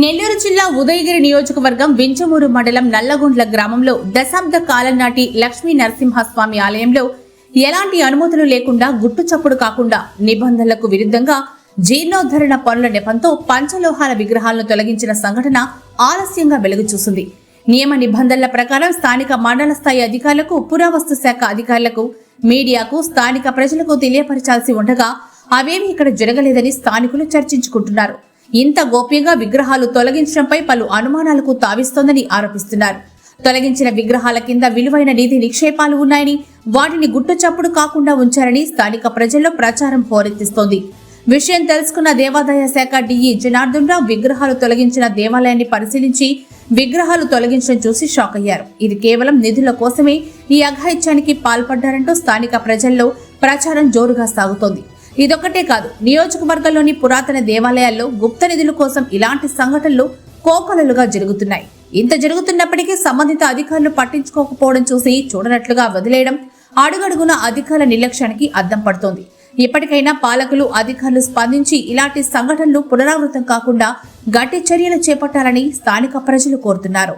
నెల్లూరు జిల్లా ఉదయగిరి నియోజకవర్గం వించమూరు మండలం నల్లగుండ్ల గ్రామంలో దశాబ్ద కాలం నాటి లక్ష్మీ నరసింహస్వామి ఆలయంలో ఎలాంటి అనుమతులు లేకుండా గుట్టు చప్పుడు కాకుండా నిబంధనలకు విరుద్ధంగా జీర్ణోద్ధరణ పనుల నెపంతో పంచలోహాల విగ్రహాలను తొలగించిన సంఘటన ఆలస్యంగా వెలుగు చూసింది. నియమ నిబంధనల ప్రకారం స్థానిక మండల స్థాయి అధికారులకు పురావస్తు శాఖ అధికారులకు మీడియాకు స్థానిక ప్రజలకు తెలియపరచాల్సి ఉండగా అవేమీ ఇక్కడ జరగలేదని స్థానికులు చర్చించుకుంటున్నారు. ఇంత గోప్యంగా విగ్రహాలు తొలగించడంపై పలు అనుమానాలకు తావిస్తోందని ఆరోపిస్తున్నారు. తొలగించిన విగ్రహాల కింద విలువైన నిధి నిక్షేపాలు ఉన్నాయని వాటిని గుట్టు చప్పుడు కాకుండా ఉంచారని స్థానిక ప్రజల్లో ప్రచారం హోరెత్తిస్తోంది. విషయం తెలుసుకున్న దేవాదాయ శాఖ డిఈ జనార్దన్ రావు విగ్రహాలు తొలగించిన దేవాలయాన్ని పరిశీలించి విగ్రహాలు తొలగించడం చూసి షాక్ అయ్యారు. ఇది కేవలం నిధుల కోసమే ఈ అఘాయిత్యానికి పాల్పడ్డారంటూ స్థానిక ప్రజల్లో ప్రచారం జోరుగా సాగుతోంది. ఇదొక్కటే కాదు నియోజకవర్గంలోని పురాతన దేవాలయాల్లో గుప్త నిధుల కోసం ఇలాంటి సంఘటనలు కోకొలలుగా జరుగుతున్నాయి. ఇంత జరుగుతున్నప్పటికీ సంబంధిత అధికారులు పట్టించుకోకపోవడం చూసి చూడనట్లుగా వదిలేయడం అడుగడుగున అధికారుల నిర్లక్ష్యానికి అద్దం పడుతోంది. ఇప్పటికైనా పాలకులు అధికారులు స్పందించి ఇలాంటి సంఘటనలు పునరావృతం కాకుండా గట్టి చర్యలు చేపట్టాలని స్థానిక ప్రజలు కోరుతున్నారు.